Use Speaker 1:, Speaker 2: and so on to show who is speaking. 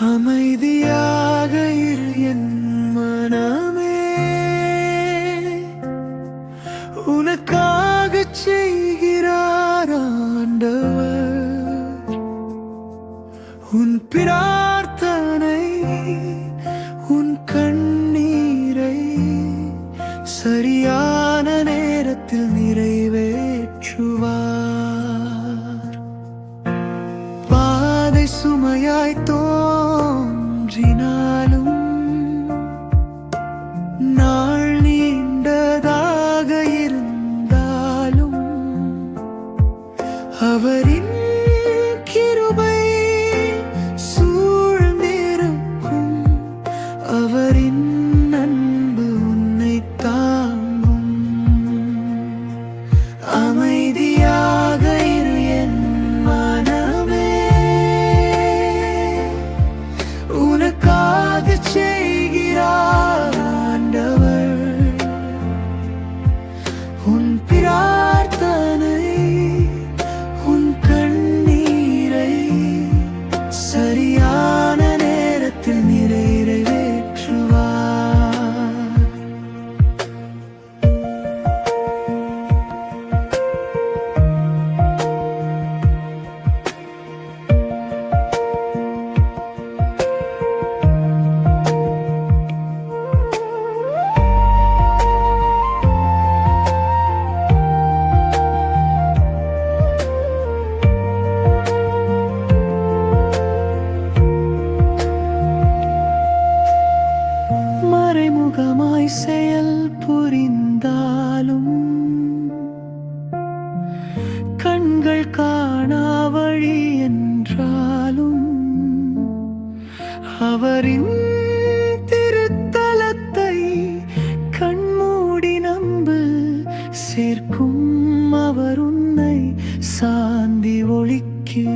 Speaker 1: அமைதியாக இரு என் மனமே. உனக்காக செய்கிறார் ஆண்டவர். உன் பிரார்த்தனை உன் கண்ணீரை சரியான நேரத்தில் நிறைவேற்றுவார். பாதை சுமையாய் தோன்றினாலும் Gina. செய்கிறார் ஆண்டவர் உன் கண்டாலும் கண்கள் காணா வழி என்றாலும் அவரின் திருத்தலத்தை கண்மூடி நம்பு சேர்க்கும் அவர் உன்னை சாந்தி ஒழிக்கு.